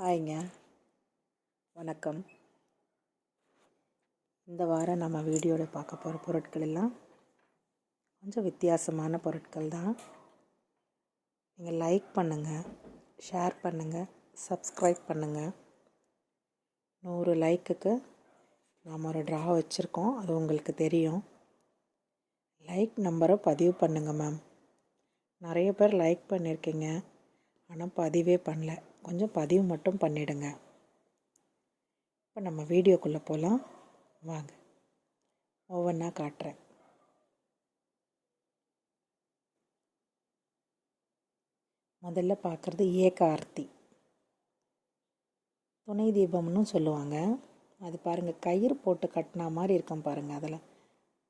ஹாய்ங்க. வணக்கம். இந்த வாரம் நம்ம வீடியோவில் பார்க்க போகிற பொருட்கள் எல்லாம் கொஞ்சம் வித்தியாசமான பொருட்கள் தான். நீங்கள் லைக் பண்ணுங்கள் ஷேர் பண்ணுங்கள் சப்ஸ்கிரைப் பண்ணுங்கள் நூறு லைக்குக்கு நாம் ஒரு ட்ரா வச்சுருக்கோம் அது உங்களுக்கு தெரியும். லைக் நம்பரை பதிவு பண்ணுங்கள் மேம் நிறைய பேர் லைக் பண்ணியிருக்கீங்க ஆனால் பதிவே பண்ணல. கொஞ்சம் பதிவு மட்டும் பண்ணிடுங்க. இப்போ நம்ம வீடியோக்குள்ளே போகலாம் வாங்க. ஒவ்வொன்றா காட்டுறேன். முதல்ல பார்க்குறது ஏக ஆர்த்தி துணை தீபம்னு சொல்லுவாங்க. அது பாருங்கள் கயிறு போட்டு கட்டினா மாதிரி இருக்கும் பாருங்கள் அதில்.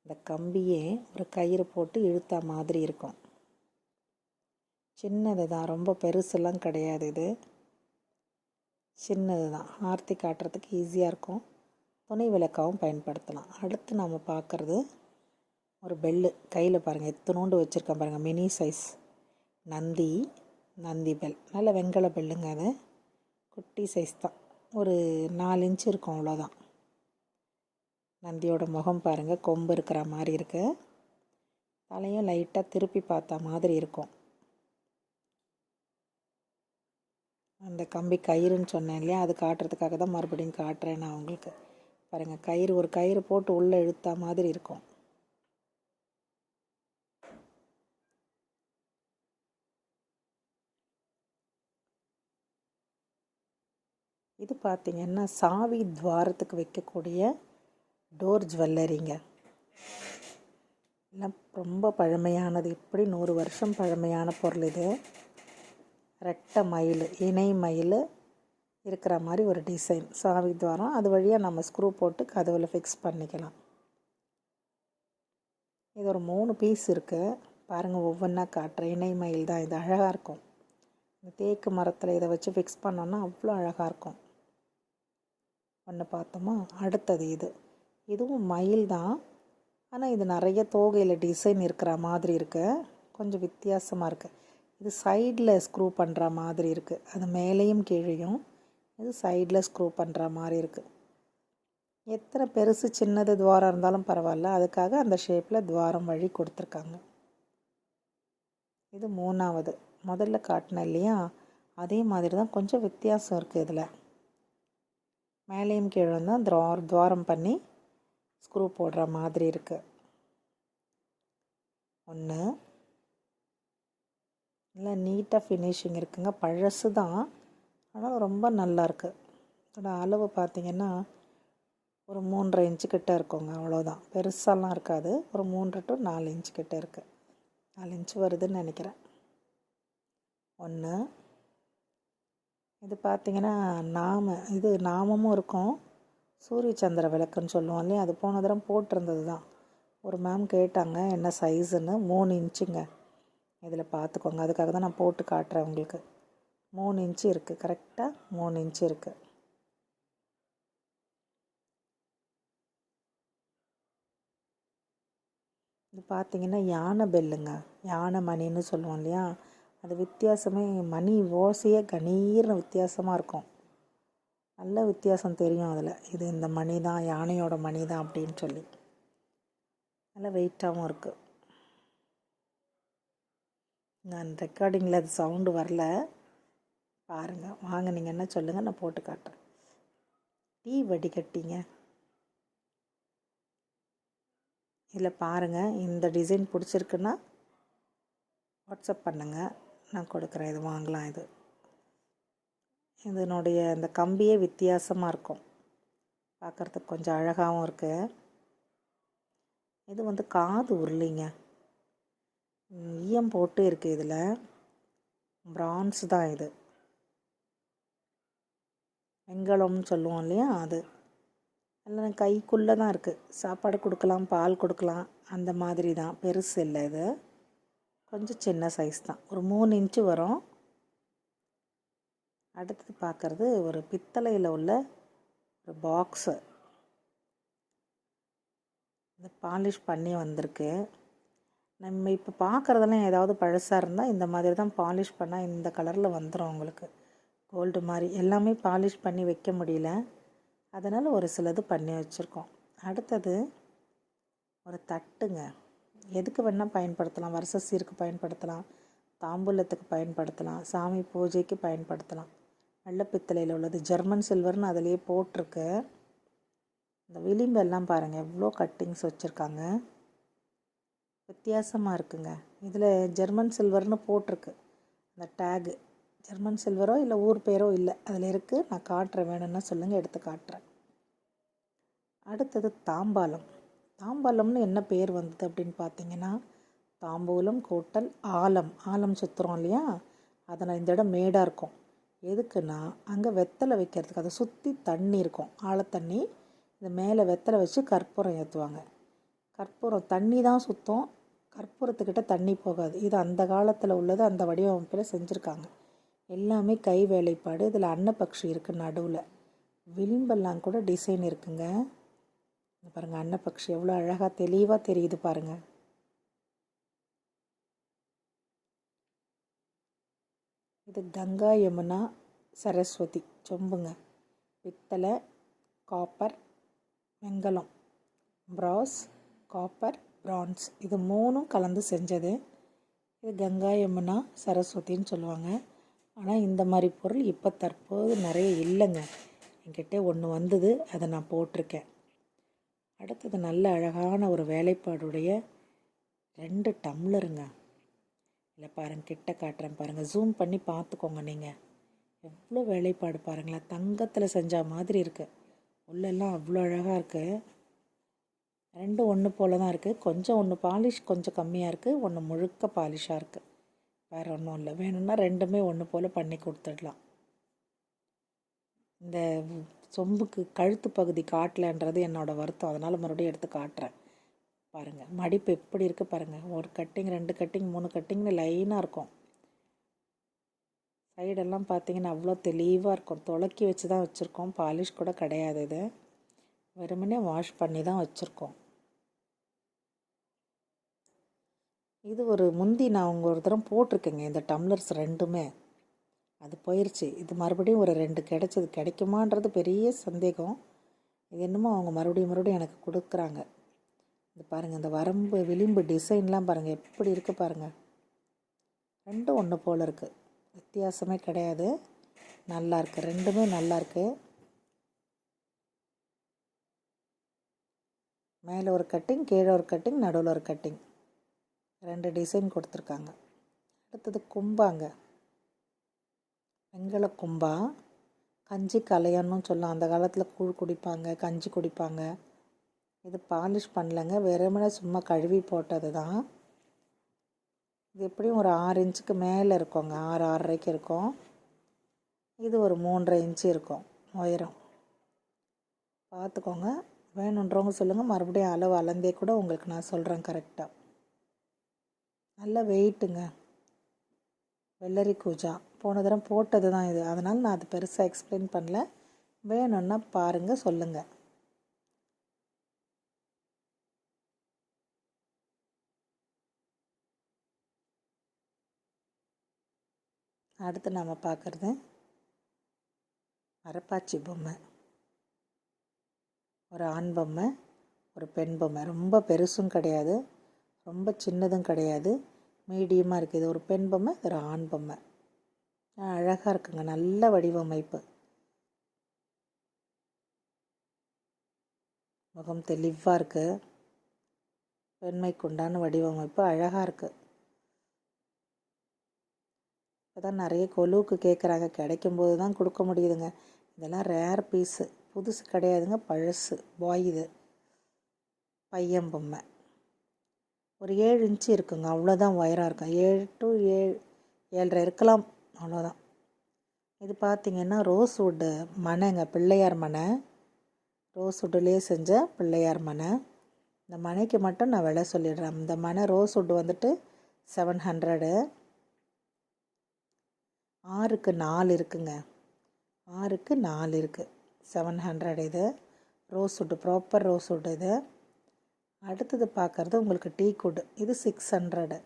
இந்த கம்பியே ஒரு கயிறு போட்டு இழுத்தா மாதிரி இருக்கும். சின்னது தான் ரொம்ப பெருசுலாம் கிடையாது இது. சின்னது தான் ஆர்த்தி காட்டுறதுக்கு ஈஸியாக இருக்கும். துணை விளக்காகவும் பயன்படுத்தலாம். அடுத்து நம்ம பார்க்குறது ஒரு பெல்லு கையில் பாருங்கள் எத்தனோண்டு வச்சுருக்கேன் பாருங்கள் mini size Nandi Nandi bell நல்ல வெங்கல பெல்லுங்க அது. குட்டி சைஸ் தான். ஒரு நாலு இன்ச்சு இருக்கும் அவ்வளோதான் நந்தியோட முகம் பாருங்கள் கொம்பு இருக்கிற மாதிரி இருக்குது தலையும் லைட்டாக திருப்பி பார்த்தா மாதிரி இருக்கும். அந்த கம்பி கயிறுன்னு சொன்னேன் இல்லையா? அது காட்டுறதுக்காக தான் மறுபடியும் காட்டுறேன் நான் உங்களுக்கு. பாருங்கள் கயிறு ஒரு கயிறு போட்டு உள்ளே இழுத்தா மாதிரி இருக்கும். இது பார்த்திங்கன்னா சாவி துவாரத்துக்கு வைக்கக்கூடிய டோர் ஜுவல்லரிங்க. எல்லாம் ரொம்ப பழமையானது. எப்படி நூறு வருஷம் பழமையான பொருள் இது. ரெட்டை மயில் இணை மயில் இருக்கிற மாதிரி ஒரு டிசைன் சாவி துவாரம் அது வழியாக நம்ம ஸ்க்ரூ போட்டு கதவில் ஃபிக்ஸ் பண்ணிக்கலாம். இது ஒரு மூணு பீஸ் இருக்குது பாருங்கள் ஒவ்வொன்றா காட்டுறேன் இணை மயில் தான். இது அழகாக இருக்கும். இந்த தேக்கு மரத்தில் இதை வச்சு ஃபிக்ஸ் பண்ணோன்னா அவ்வளோ அழகாக இருக்கும். ஒன்று பார்த்தோமா? அடுத்தது இது. இதுவும் மயில் தான். ஆனால் இது நிறைய தோகையில் டிசைன் இருக்கிற மாதிரி இருக்குது கொஞ்சம் வித்தியாசமாக இருக்குது இது சைடில் ஸ்க்ரூ பண்ணுற மாதிரி இருக்குது அது மேலேயும் கீழேயும் இது சைடில் ஸ்க்ரூ பண்ணுற மாதிரி இருக்குது எத்தனை பெருசு சின்னது துவாரம் இருந்தாலும் பரவாயில்ல. அதுக்காக அந்த ஷேப்பில் துவாரம் வழி கொடுத்துருக்காங்க. இது மூணாவது. முதல்ல காட்டினேன் இல்லையா? அதே மாதிரி தான் கொஞ்சம் வித்தியாசம் இருக்குது இதில். மேலேயும் கீழே தான் துவார் துவாரம் பண்ணி ஸ்க்ரூ போடுற மாதிரி இருக்குது ஒன்று நல்லா நீட்டாக ஃபினிஷிங் இருக்குங்க. பழசு தான் ஆனால் ரொம்ப நல்லாயிருக்கு அதோட அளவு பார்த்திங்கன்னா ஒரு மூன்றரை இன்ச்சு கிட்ட இருக்குங்க. அவ்வளோதான் பெருசாலாம் இருக்காது. ஒரு மூன்று டு நாலு இன்ச்சு கிட்ட இருக்குது நாலு இன்ச்சு வருதுன்னு நினைக்கிறேன். ஒன்று இது பார்த்திங்கன்னா நாம இது நாமமும் இருக்கும். சூரிய சந்திர விளக்குன்னு சொல்லுவோம் இல்லையா? அது போன தடவை போட்டிருந்தது தான் ஒரு மேம் கேட்டாங்க என்ன சைஸுன்னு மூணு இன்ச்சுங்க இதில் பார்த்துக்கோங்க. அதுக்காக தான் நான் போட்டு காட்டுறேன் உங்களுக்கு. மூணு இன்ச்சு இருக்குது கரெக்டாக மூணு இன்ச்சு இருக்குது இது பார்த்தீங்கன்னா யானை பெல்லுங்க. யானை மணின்னு சொல்லுவோம் இல்லையா? அது வித்தியாசமே மணி ஓசையே கணீர்னு வித்தியாசமாக இருக்கும். நல்ல வித்தியாசம் தெரியும் அதில். இது இந்த மணி தான் யானையோட மணி தான் அப்படின்னு சொல்லி. நல்ல வெயிட்டாகவும் இருக்குது நான் ரெக்கார்டிங்கில் அது சவுண்டு வரல. பாருங்கள் வாங்க நீங்கள் என்ன சொல்லுங்கள் நான் போட்டு காட்டுறேன். டீ வடிகட்டிங்க. இதில் பாருங்கள் இந்த டிசைன் பிடிச்சிருக்குன்னா வாட்ஸ்அப் பண்ணுங்கள் நான் கொடுக்குறேன். இது வாங்கலாம் இது. இதனுடைய இந்த கம்பியே வித்தியாசமாக இருக்கும். பார்க்குறதுக்கு கொஞ்சம் அழகாகவும் இருக்குது இது வந்து காது உருளிங்க. ஈயம் போட்டு இருக்குது இதில். பிரான்ஸ் தான் இது. வெங்கலம்னு சொல்லுவோம் இல்லையா அது. எல்லாம் கைக்குள்ளே தான் இருக்குது சாப்பாடு கொடுக்கலாம் பால் கொடுக்கலாம் அந்த மாதிரி தான். பெருசு இல்லை இது. கொஞ்சம் சின்ன சைஸ் தான். ஒரு மூணு இன்ச்சு வரும். அடுத்தது பார்க்குறது ஒரு பித்தளையில் உள்ள ஒரு பாக்ஸு இது பாலிஷ் பண்ணி வந்திருக்கு. நம்ம இப்போ பார்க்குறதெல்லாம் ஏதாவது பழசாக இருந்தால் இந்த மாதிரி தான் பாலிஷ் பண்ணால் இந்த கலரில் வந்துடும் உங்களுக்கு. கோல்டு மாதிரி. எல்லாமே பாலிஷ் பண்ணி வைக்க முடியல. அதனால் ஒரு சிலது பண்ணி வச்சுருக்கோம். அடுத்தது ஒரு தட்டுங்க. எதுக்கு வேணால் பயன்படுத்தலாம். வருஷ சீருக்கு பயன்படுத்தலாம். தாம்பூலத்துக்கு பயன்படுத்தலாம். சாமி பூஜைக்கு பயன்படுத்தலாம். வெள்ளை பித்தளையில் உள்ளது. ஜெர்மன் சில்வர்னு அதிலேயே போட்டிருக்கு. இந்த விளிம்பெல்லாம் பாருங்கள் எவ்வளோ கட்டிங்ஸ் வச்சுருக்காங்க. வித்தியாசமாக இருக்குங்க. இதில் ஜெர்மன் சில்வர்னு போட்டிருக்கு. அந்த டேகு ஜெர்மன் சில்வரோ இல்லை ஊர் பேரோ இல்லை. அதில் இருக்குது நான் காட்டுறேன். வேணும்னா சொல்லுங்கள் எடுத்து காட்டுறேன். அடுத்தது தாம்பாலம் தாம்பாலம்னு என்ன பேர் வந்தது அப்படின்னு பார்த்தீங்கன்னா தாம்பூலம் கோட்டல் ஆலம். ஆலம் சுற்றுறோம் இல்லையா? அதில் இந்த இடம் மேடாக இருக்கும். எதுக்குன்னா அங்கே வெத்தலை வைக்கிறதுக்கு. அதை சுற்றி தண்ணி இருக்கும். ஆழத்தண்ணி இந்த மேலே வெத்தலை வச்சு கற்பூரம் ஏற்றுவாங்க கற்பூரம் தண்ணி தான் சுத்தம். கற்பூரத்துக்கிட்ட தண்ணி போகாது. இது அந்த காலத்தில் உள்ளது அந்த வடிவமைப்பில் செஞ்சுருக்காங்க. எல்லாமே கை வேலைப்பாடு. இதில் அன்னப்பக்ஷி இருக்குது நடுவில். விளிம்பெல்லாம் கூட டிசைன் இருக்குங்க. பாருங்கள் அன்னப்பக்ஷி எவ்வளோ அழகாக தெளிவாக தெரியுது பாருங்கள் இது கங்கா யமுனா சரஸ்வதி சொம்புங்க. பித்தளை காப்பர் வெங்கலம். ப்ராஸ் காப்பர் ப்ரான்ஸ் இது மூணும் கலந்து செஞ்சது. இது கங்கா யமுனா சரஸ்வதின்னு சொல்லுவாங்க. ஆனால் இந்த மாதிரி பொருள் இப்போ தற்போது நிறைய இல்லைங்க. என்கிட்ட ஒன்று வந்தது அதை நான் போட்டிருக்கேன். அடுத்தது நல்ல அழகான ஒரு வேலைப்பாடுடைய ரெண்டு டம்ளருங்க. இல்லை பாருங்கள் கிட்ட காட்டுறேன் பாருங்கள் ஜூம் பண்ணி பார்த்துக்கோங்க நீங்கள் எவ்வளோ வேலைப்பாடு பாருங்களேன். தங்கத்தில் செஞ்ச மாதிரி இருக்குது உள்ளெல்லாம் அவ்வளோ அழகாக இருக்குது ரெண்டும் ஒன்று போல் தான் இருக்குது கொஞ்சம் ஒன்று பாலிஷ் கொஞ்சம் கம்மியாக இருக்குது ஒன்று முழுக்க பாலிஷாக இருக்குது வேறு ஒன்றும் இல்லை. வேணும்னா ரெண்டுமே ஒன்று போல் பண்ணி கொடுத்துடலாம். இந்த சொம்புக்கு கழுத்து பகுதி காட்டலன்றது என்னோடய வருத்தம். அதனால் மறுபடியும் எடுத்து காட்டுறேன். பாருங்கள் மடிப்பு எப்படி இருக்குது பாருங்கள் ஒரு கட்டிங் ரெண்டு கட்டிங் மூணு கட்டிங்னு லைனாக இருக்கும். சைடெல்லாம் பார்த்தீங்கன்னா அவ்வளோ தெளிவாக இருக்கும். துளக்கி வச்சு தான் வச்சுருக்கோம். பாலிஷ் கூட கிடையாது இது. வெறுமனே வாஷ் பண்ணி தான் வச்சுருக்கோம். இது ஒரு முந்தி நான் உங்கள் ஒரு தரம் போட்டிருக்கேங்க. இந்த டம்ளர்ஸ் ரெண்டுமே. அது போயிடுச்சு இது மறுபடியும் ஒரு ரெண்டு கிடைச்சது. கிடைக்குமான்றது பெரிய சந்தேகம். இது என்னமோ அவங்க மறுபடியும் மறுபடியும் எனக்கு கொடுக்குறாங்க. இது பாருங்கள் இந்த வரம்பு விளிம்பு டிசைன்லாம் பாருங்கள் எப்படி இருக்குது பாருங்கள் ரெண்டும் ஒன்று போல் இருக்குது வித்தியாசமே கிடையாது. நல்லா இருக்குது ரெண்டுமே நல்லா இருக்குது மேலே ஒரு கட்டிங் கீழே ஒரு கட்டிங் நடுவில் ஒரு கட்டிங் ரெண்டு டிசைன் கொடுத்துருக்காங்க. அடுத்தது கும்பாங்க. வெண்கல கும்பா கஞ்சி கலையன்னு சொல்லலாம் அந்த காலத்தில் கூழ் குடிப்பாங்க கஞ்சி குடிப்பாங்க. இது பாலிஷ் பண்ணலங்க. வெறுமனே சும்மா கழுவி போட்டது தான் இது எப்படியும் ஒரு ஆறு இன்ச்சுக்கு மேலே இருக்கோங்க. ஆறு ஆறரைக்கு இருக்கும். இது ஒரு மூன்றரை இன்ச்சு இருக்கும் உயரம். பார்த்துக்கோங்க. வேணுன்றவங்க சொல்லுங்கள் மறுபடியும் அளவு அளந்தே கூட உங்களுக்கு நான் சொல்கிறேன் கரெக்டாக நல்ல வெயிட்டுங்க. வெள்ளரி கூஜா. போன தரம் போட்டது தான் இது. அதனால் நான் அது பெருசாக எக்ஸ்பிளைன் பண்ணல. வேணும்னா பாருங்கள் சொல்லுங்கள் அடுத்து நம்ம பார்க்குறது மரப்பாச்சி பொம்மை. ஒரு ஆண் பொம்மை ஒரு பெண் பொம்மை. ரொம்ப பெருசும் கிடையாது. ரொம்ப சின்னதும் கிடையாது. மீடியமாக இருக்குது. இது ஒரு பெண் பொம்மை இது ஒரு ஆண் பொம்மை. அழகாக இருக்குங்க. நல்ல வடிவமைப்பு. முகம் தெளிவாக இருக்குது பெண்மைக்கு உண்டான வடிவமைப்பு அழகாக இருக்குது இப்போ தான் நிறைய கொலுவுக்கு கேட்குறாங்க கிடைக்கும்போது தான் கொடுக்க முடியுதுங்க. இதெல்லாம் ரேர் பீஸு புதுசு கிடையாதுங்க. பழசு. பாய் இது. பையன் பொம்மை. ஒரு ஏழு இன்ச்சு இருக்குங்க. அவ்வளோதான் ஒயராக இருக்கும். ஏழு டு ஏழு ஏழரை இருக்கலாம். அவ்வளோதான் இது பார்த்திங்கன்னா ரோஸ் வுட்டு மனைங்க பிள்ளையார் மனை. ரோஸ் வுட்டுலேயே செஞ்ச பிள்ளையார் மனை. இந்த மனைக்கு மட்டும் நான் விலை சொல்லிடுறேன். இந்த மனை ரோஸ் வுட் வந்துட்டு செவன் ஹண்ட்ரடு ஆறுக்கு நாலு இருக்குங்க. ஆறுக்கு நாலு இருக்குது செவன் ஹண்ட்ரட் இது. Rose wood proper rose wood இது. அடுத்தது பார்க்குறது உங்களுக்கு டீ குட். இது சிக்ஸ் ஹண்ட்ரடு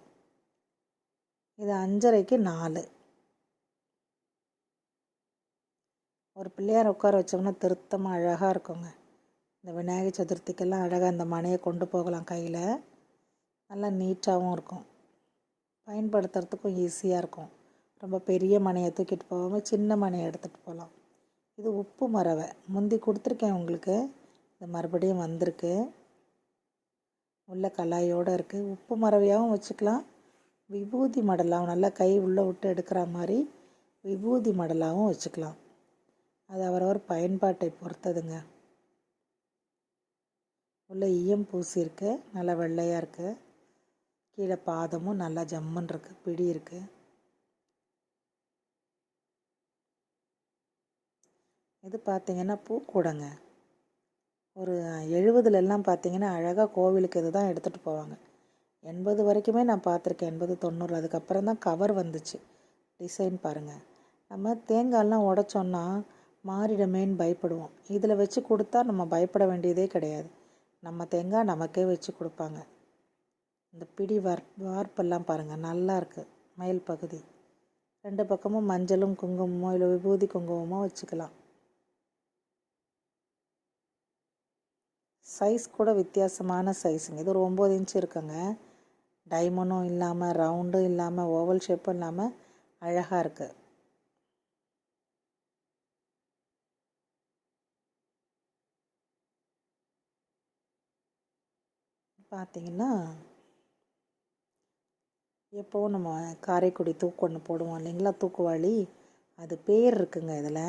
இது அஞ்சரைக்கு நாலு. ஒரு பிள்ளையார் உட்கார வச்சோம்னா திருத்தமாக அழகாக இருக்குங்க. இந்த விநாயகர் சதுர்த்திக்கெல்லாம் அழகாக இந்த மனையை கொண்டு போகலாம் கையில். நல்லா நீட்டாகவும் இருக்கும். பயன்படுத்துறதுக்கும் ஈஸியாக இருக்கும். ரொம்ப பெரிய மனையை தூக்கிட்டு போகாமல் சின்ன மனையை எடுத்துகிட்டு போகலாம். இது உப்பு மரவை. முந்தி கொடுத்துருக்கேன் உங்களுக்கு. இது மறுபடியும் வந்திருக்கு. உள்ள கலாயோடு இருக்குது உப்பு மரவையாகவும் வச்சுக்கலாம். விபூதி மடலாகவும் நல்லா கை உள்ளே விட்டு எடுக்கிற மாதிரி விபூதி மடலாகவும் வச்சுக்கலாம். அது அவரவர் பயன்பாட்டை பொறுத்ததுங்க. உள்ள ஈயம் பூசி இருக்கு நல்லா வெள்ளையாக இருக்குது கீழே பாதமும் நல்லா ஜம்முன்னு இருக்குது பிடி இருக்குது இது பார்த்தீங்கன்னா பூக்கூடங்க. ஒரு எழுபதுலெல்லாம் பார்த்தீங்கன்னா அழகாக கோவிலுக்கு இது தான் எடுத்துகிட்டு போவாங்க. எண்பது வரைக்குமே நான் பார்த்துருக்கேன் எண்பது தொண்ணூறு. அதுக்கப்புறம் தான் கவர் வந்துச்சு. டிசைன் பாருங்கள் நம்ம தேங்காயெல்லாம் உடச்சோன்னா மாறிடமேன்னு பயப்படுவோம். இதில் வச்சு கொடுத்தா நம்ம பயப்பட வேண்டியதே கிடையாது. நம்ம தேங்காய் நமக்கே வச்சு கொடுப்பாங்க. இந்த பிடி வார் வார்ப்பெல்லாம் பாருங்கள் நல்லா இருக்குது மயில் பகுதி. ரெண்டு பக்கமும் மஞ்சளும் குங்குமமோ இல்லை விபூதி குங்குமமோ வச்சுக்கலாம். சைஸ் கூட வித்தியாசமான சைஸுங்க. இது ஒரு ஒம்பது இன்ச்சு இருக்குங்க. டைமண்டும் இல்லாமல் ரவுண்டும் இல்லாமல் ஓவல் ஷேப்பும் இல்லாமல் அழகாக இருக்குது பார்த்தீங்கன்னா எப்போவும் நம்ம காரைக்குடி தூக்கு ஒன்று போடுவோம் இல்லைங்களா? தூக்குவாளி. அது பேர் இருக்குங்க இதில்.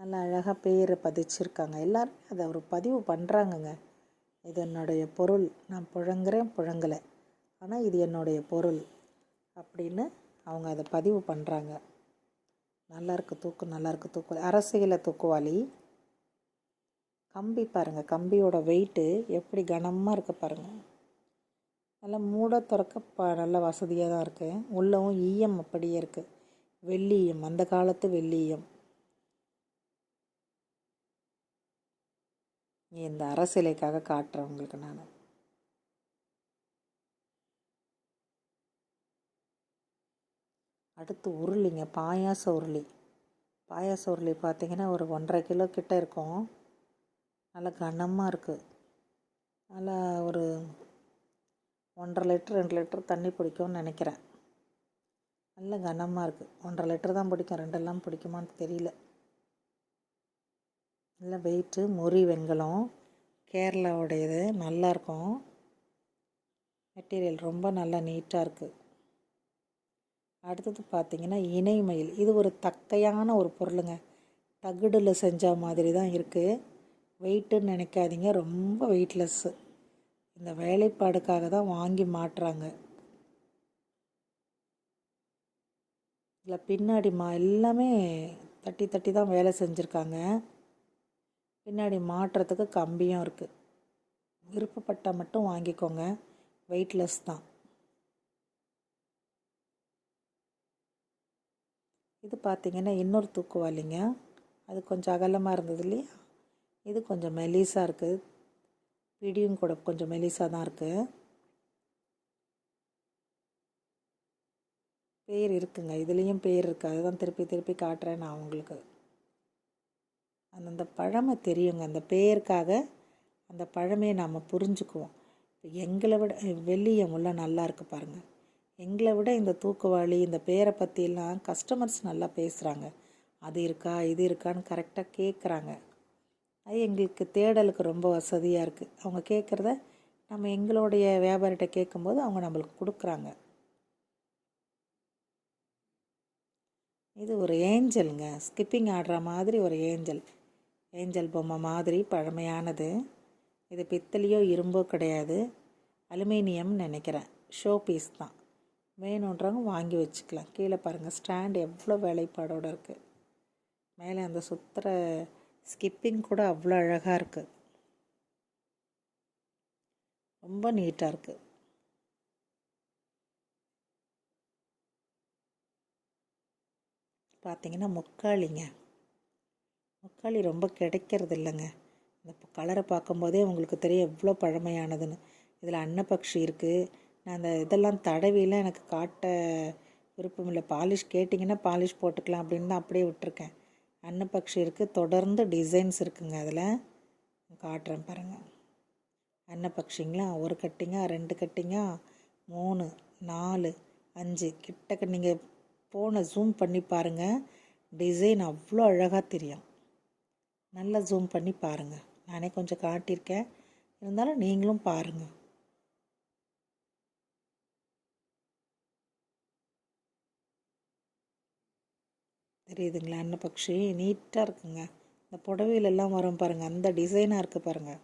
நல்லா அழகாக பேரை பதிச்சிருக்காங்க. எல்லோரும் அதை ஒரு பதிவு பண்ணுறாங்கங்க இது என்னுடைய பொருள். நான் புழங்குறேன் புழங்கலை. ஆனால் இது என்னுடைய பொருள் அப்படின்னு அவங்க அதை பதிவு பண்ணுறாங்க நல்லாயிருக்கு தூக்கு நல்லாயிருக்கு தூக்கு. அரசியலை தூக்குவாளி. கம்பி பாருங்கள் கம்பியோட வெயிட்டு எப்படி கனமாக இருக்க பாருங்கள் நல்லா மூட திறக்க ப நல்ல வசதியாக தான் இருக்குது உள்ளவும் ஈயம் அப்படியே இருக்குது வெள்ளியம் அந்த காலத்து வெள்ளியம் இந்த அரசியலைக்காக காட்டுறேன் உங்களுக்கு நான். அடுத்து உருளிங்க பாயாச உருளி. பாயாச உருளி பார்த்தீங்கன்னா ஒரு ஒன்றரை கிலோ கிட்ட இருக்கும். நல்லா கனமாக இருக்குது நல்லா ஒரு ஒன்றரை லிட்டர் ரெண்டு லிட்டர் தண்ணி பிடிக்கும்னு நினைக்கிறேன். நல்ல கனமாக இருக்குது ஒன்றரை லிட்டர் தான் பிடிக்கும். ரெண்டெல்லாம் பிடிக்குமான்னு தெரியல. நல்ல வெயிட்டு மொரி வெண்கலம் கேரளாவுடையது நல்லாயிருக்கும் மெட்டீரியல் ரொம்ப நல்லா நீட்டாக இருக்குது அடுத்தது பார்த்திங்கன்னா இணைமயில் இது ஒரு தக்கையான ஒரு பொருளுங்க. தகுடில் செஞ்ச மாதிரி தான் இருக்குது வெயிட்டுன்னு நினைக்காதீங்க ரொம்ப வெயிட்லெஸ்ஸு இந்த வேலைப்பாடுக்காக தான் வாங்கி மாட்டுறாங்க. இதில் பின்னாடி மா எல்லாமே தட்டி தட்டி தான் வேலை செஞ்சுருக்காங்க. பின்னாடி மாட்டுறதுக்கு கம்பியும் இருக்குது விருப்பப்பட்டால் மட்டும் வாங்கிக்கோங்க. வெயிட்லெஸ் தான். இது பார்த்திங்கன்னா இன்னொரு தூக்குவாளிங்க. அது கொஞ்சம் அகலமாக இருந்தது இல்லையா? இது கொஞ்சம் மெலிசாக இருக்குது பிடியும் கூட கொஞ்சம் மெலிசாக தான் இருக்குது பேர் இருக்குங்க. இதுலேயும் பேர் இருக்குது அதுதான் திருப்பி திருப்பி காட்டுறேன் நான் உங்களுக்கு. அந்தந்த பழமை தெரியுங்க. அந்த பேருக்காக அந்த பழமையை நாம் புரிஞ்சுக்குவோம். இப்போ எங்களை விட வெள்ளியம் உள்ள நல்லா இருக்குது பாருங்கள் எங்களை விட இந்த தூக்குவாளி இந்த பேரை பற்றியெல்லாம் கஸ்டமர்ஸ் நல்லா பேசுகிறாங்க அது இருக்கா இது இருக்கான்னு கரெக்டாக கேட்குறாங்க அது எங்களுக்கு தேடலுக்கு ரொம்ப வசதியாக இருக்குது அவங்க கேட்குறத நம்ம எங்களுடைய வியாபாரிகிட்ட கேட்கும்போது அவங்க நம்மளுக்கு கொடுக்குறாங்க. இது ஒரு ஏஞ்சலுங்க. ஸ்கிப்பிங் ஆடுற மாதிரி ஒரு ஏஞ்சல். ஏஞ்சல் பொம்மை மாதிரி பழமையானது. இது பித்தளையோ இரும்போ கிடையாது. அலுமினியம்னு நினைக்கிறேன். ஷோ பீஸ் தான். வேணுன்றவங்க வாங்கி வச்சுக்கலாம். கீழே பாருங்கள் ஸ்டாண்ட் எவ்வளோ வேலைப்பாடோடு இருக்குது மேலே அந்த சுற்றுற ஸ்கிப்பிங் கூட அவ்வளோ அழகாக இருக்குது ரொம்ப நீட்டாக இருக்குது பார்த்தீங்கன்னா முக்காளிங்க. முக்காளி ரொம்ப கிடைக்கிறது இல்லைங்க இந்த கலரை பார்க்கும்போதே உங்களுக்கு தெரியும் எவ்வளோ பழமையானதுன்னு. இதில் அன்னப்பக்ஷி இருக்குது நான் அந்த இதெல்லாம் தடவிலாம் எனக்கு காட்ட விருப்பம் இல்லை. பாலிஷ் கேட்டிங்கன்னா பாலிஷ் போட்டுக்கலாம் அப்படின்னு தான் அப்படியே விட்டுருக்கேன். அன்னப்பக்ஷி இருக்குது தொடர்ந்து டிசைன்ஸ் இருக்குங்க அதில். காட்டுறேன் பாருங்கள் அன்னப்பக்ஷிங்களா? ஒரு கட்டிங்காக ரெண்டு கட்டிங்காக மூணு நாலு அஞ்சு. கிட்டக்க நீங்கள் போன ஜூம் பண்ணி பாருங்கள் டிசைன் அவ்வளோ அழகாக தெரியும். நல்லா ஜூம் பண்ணி பாருங்கள் நானே கொஞ்சம் காட்டியிருக்கேன். இருந்தாலும் நீங்களும் பாருங்கள் தெரியுதுங்களா அன்னப்பக்ஷி நீட்டாக இருக்குங்க. இந்த புடவையிலெல்லாம் வரும் பாருங்கள் அந்த டிசைனாக இருக்குது பாருங்கள்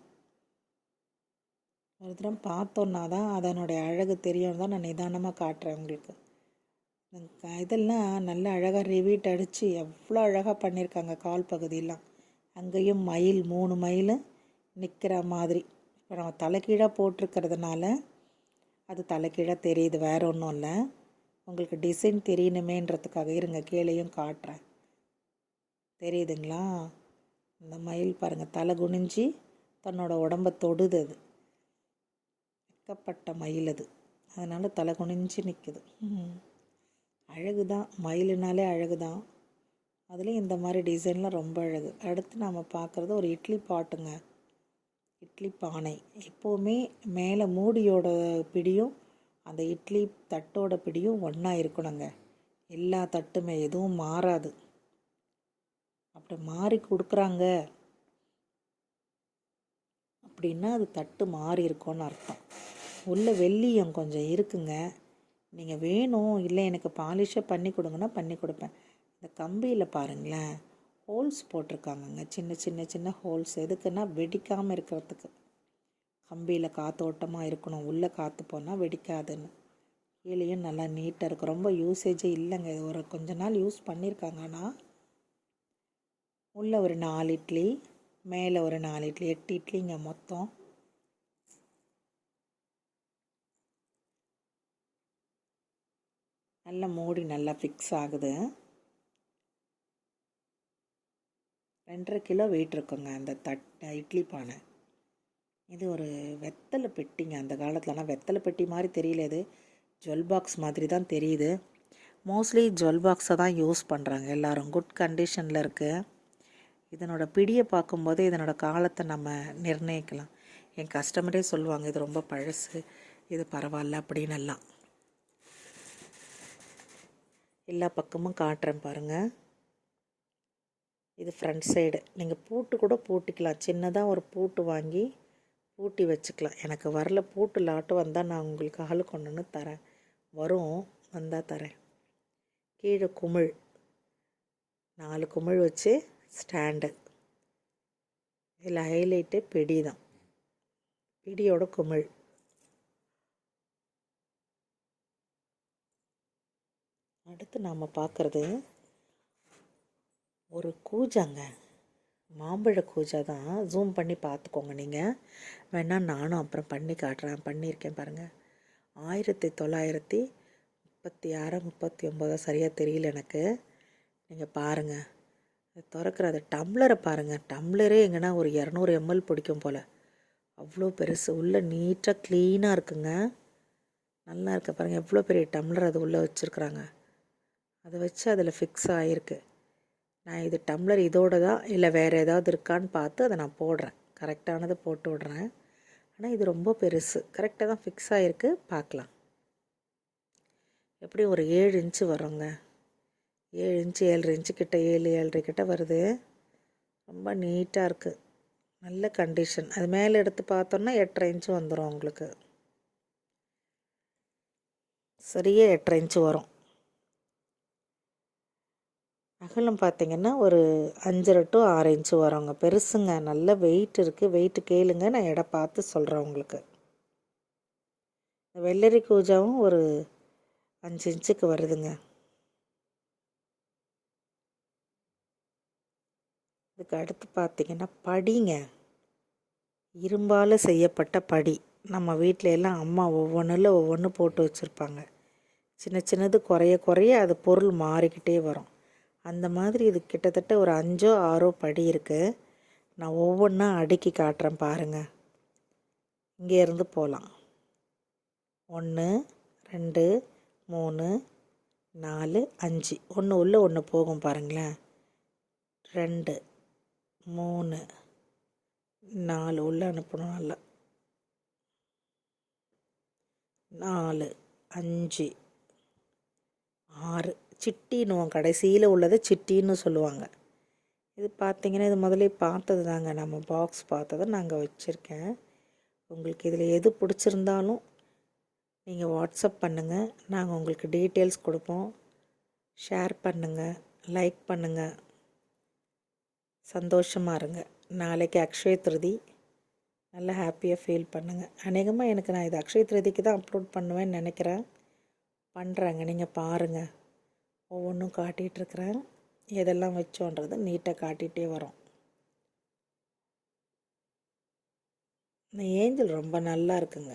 ஒரு தரம் பார்த்தோன்னா தான் அதனுடைய அழகு தெரியும் தான் நான் நிதானமாக காட்டுறேன் உங்களுக்கு. இதெல்லாம் நல்ல அழகாக ரிவீட் அடித்து எவ்வளோ அழகாக பண்ணியிருக்காங்க கால் பகுதியெல்லாம். அங்கேயும் மயில் மூணு மயில் நிற்கிற மாதிரி. இப்போ நம்ம தலைக்கீழாக போட்டிருக்கிறதுனால அது தலைக்கீழாக தெரியுது வேற ஒன்றும் இல்லை. உங்களுக்கு டிசைன் தெரியணுமேன்றதுக்காக இருங்க கீழேயும் காட்டுறேன். தெரியுதுங்களா? இந்த மயில் பாருங்கள் தலை குனிஞ்சி தன்னோட உடம்பை தொடுது அது. வைக்கப்பட்ட மயில் அது. அதனால் தலை குனிஞ்சு நிற்குது அழகு தான் மயிலுனாலே அழகு தான் அதுலேயும் இந்த மாதிரி டிசைன்லாம் ரொம்ப அழகு. அடுத்து நாம் பார்க்குறது ஒரு இட்லி பாட்டுங்க. இட்லி பானை. எப்போவுமே மேலே மூடியோட பிடியும் அந்த இட்லி தட்டோட பிடியும் ஒன்றா இருக்கணுங்க. எல்லா தட்டுமே எதுவும் மாறாது. அப்படி மாறி கொடுக்குறாங்க அப்படின்னா அது தட்டு மாறி இருக்கும்னு அர்த்தம். உள்ள வெள்ளியம் கொஞ்சம் இருக்குங்க. நீங்கள் வேணும் இல்லை எனக்கு பாலிஷாக பண்ணி கொடுங்கன்னா பண்ணி கொடுப்பேன். இந்த கம்பியில் பாருங்களேன் ஹோல்ஸ் போட்டிருக்காங்கங்க. சின்ன சின்ன சின்ன ஹோல்ஸ் எதுக்குன்னா வெடிக்காமல் இருக்கிறதுக்கு. கம்பியில் காத்தோட்டமாக இருக்கணும். உள்ளே காற்று போனால் வெடிக்காதுன்னு. கீழேயும் நல்லா நீட்டாக இருக்கும். ரொம்ப யூசேஜே இல்லைங்க. இது ஒரு கொஞ்ச நாள் யூஸ் பண்ணியிருக்காங்க. ஆனால் உள்ளே ஒரு நாலு இட்லி மேலே ஒரு நாலு இட்லி எட்டு இட்லிங்க மொத்தம். நல்லா மூடி நல்லா ஃபிக்ஸ் ஆகுது. ரெண்டரை கிலோ வெயிட் இருக்குங்க அந்த தட் இட்லி பானை. இது ஒரு வெத்தலை பெட்டிங்க அந்த காலத்துலலாம் வெத்தலை பெட்டி மாதிரி தெரியல இது. ஜுவல் பாக்ஸ் மாதிரி தான் தெரியுது. மோஸ்ட்லி ஜுவல் பாக்ஸை தான் யூஸ் பண்ணுறாங்க எல்லோரும் குட் கண்டிஷனில் இருக்குது இதனோட பிடியை பார்க்கும்போது இதனோட காலத்தை நம்ம நிர்ணயிக்கலாம். என் கஸ்டமரே சொல்லுவாங்க இது ரொம்ப பழசு. இது பரவாயில்ல அப்படின்னு எல்லாம். எல்லா பக்கமும் காட்டுறேன் பாருங்கள் இது ஃப்ரண்ட் சைடு நீங்கள் பூட்டு கூட பூட்டிக்கலாம். சின்னதாக ஒரு பூட்டு வாங்கி பூட்டி வச்சுக்கலாம். எனக்கு வரல பூட்டு லாட்டு வந்தால் நான் உங்களுக்கு ஆள் கொண்டுன்னு தரேன். வரும் வந்தால் தரேன். கீழே குமிழ். நாலு குமிழ் வச்சு ஸ்டாண்டு இதில் ஹைலைட்டு பிடி தான். பிடியோட குமிழ். அடுத்து நாம் பார்க்குறது ஒரு கூஜாங்க. மாம்பழ கூஜா தான். ஜூம் பண்ணி பார்த்துக்கோங்க நீங்கள் வேணால் நானும் அப்புறம் பண்ணி காட்டுறேன். பண்ணியிருக்கேன் பாருங்கள் ஆயிரத்தி தொள்ளாயிரத்தி முப்பத்தி ஆறு முப்பத்தி ஒம்பதோ சரியாக தெரியல எனக்கு. நீங்கள் பாருங்கள் திறக்கிற அந்த டம்ளரை பாருங்கள் டம்ளரே எங்கன்னா ஒரு இரநூறு எம்எல் பிடிக்கும் போல். அவ்வளோ பெருசு. உள்ளே நீட்டாக க்ளீனாக இருக்குங்க. நல்லா இருக்க பாருங்கள் எவ்வளோ பெரிய டம்ளர் அது உள்ளே வச்சுருக்குறாங்க. அதை வச்சு அதில் ஃபிக்ஸ் ஆகிருக்கு நான் இது டம்ளர் இதோட தான் இல்லை வேறு ஏதாவது இருக்கான்னு பார்த்து அதை நான் போடுறேன். கரெக்டானதை போட்டு விட்றேன். ஆனால் இது ரொம்ப பெருசு. கரெக்டாக தான் ஃபிக்ஸ் ஆகிருக்கு பார்க்கலாம். எப்படி ஒரு ஏழு இன்ச்சு வருங்க? ஏழு இன்ச்சு ஏழரை இன்ச்சு கிட்ட ஏழு ஏழரை கிட்ட வருது. ரொம்ப நீட்டாக இருக்குது நல்ல கண்டிஷன் அது மேலே எடுத்து பார்த்தோன்னா எட்டரை இன்ச்சு வந்துடும் உங்களுக்கு. சரியே எட்டரை இன்ச்சு வரும். அகலம் பார்த்திங்கன்னா ஒரு அஞ்சரை டு ஆறு இன்ச்சு வருங்க. பெருசுங்க. நல்ல வெயிட் இருக்குது வெயிட்டு கேளுங்க. நான் இடம் பார்த்து சொல்கிறேன் உங்களுக்கு. வெள்ளரி கூஜாவும் ஒரு அஞ்சு இன்ச்சுக்கு வருதுங்க. இதுக்கு அடுத்து பார்த்திங்கன்னா படிங்க. இரும்பால் செய்யப்பட்ட படி. நம்ம வீட்டில எல்லாம் அம்மா ஒவ்வொன்றில் ஒவ்வொன்று போட்டு வச்சுருப்பாங்க. சின்ன சின்னது குறைய குறைய அது பொருள் மாறிக்கிட்டே வரும். அந்த மாதிரி இது கிட்டத்தட்ட ஒரு அஞ்சோ ஆறோ படி இருக்குது நான் ஒவ்வொன்றா அடுக்கி காட்டுறேன் பாருங்கள் இங்கேருந்து போகலாம் ஒன்று ரெண்டு மூணு நாலு அஞ்சு. ஒன்று உள்ள ஒன்று போகும் பாருங்களேன். ரெண்டு மூணு நாலு. உள்ளே அனுப்பணும் நல்லா. நாலு அஞ்சு ஆறு. சிட்டின்னுவோம் கடைசியில் உள்ளதை சிட்டின்னு சொல்லுவாங்க. இது பார்த்தீங்கன்னா இது முதல்ல பார்த்தது தாங்க. நம்ம பாக்ஸ் பார்த்ததை நாங்கள் வச்சுருக்கேன். உங்களுக்கு இதில் எது பிடிச்சிருந்தாலும் நீங்கள் வாட்ஸ்அப் பண்ணுங்கள் நாங்கள் உங்களுக்கு டீட்டெயில்ஸ் கொடுப்போம். ஷேர் பண்ணுங்கள் லைக் பண்ணுங்கள் சந்தோஷமாக இருங்க. நாளைக்கு அக்ஷய திருதி. நல்லா ஹாப்பியாக ஃபீல் பண்ணுங்கள் அநேகமாக எனக்கு நான் இது அக்ஷய திருதிக்கு தான் அப்லோட் பண்ணுவேன்னு நினைக்கிறேன். பண்ணுறேங்க நீங்கள் பாருங்கள் ஒவ்வொன்றும் காட்டிகிட்ருக்குறேன். எதெல்லாம் வச்சோன்றது நீட்டாக காட்டிகிட்டே வரோம். இந்த ஏஞ்சல் ரொம்ப நல்லா இருக்குங்க.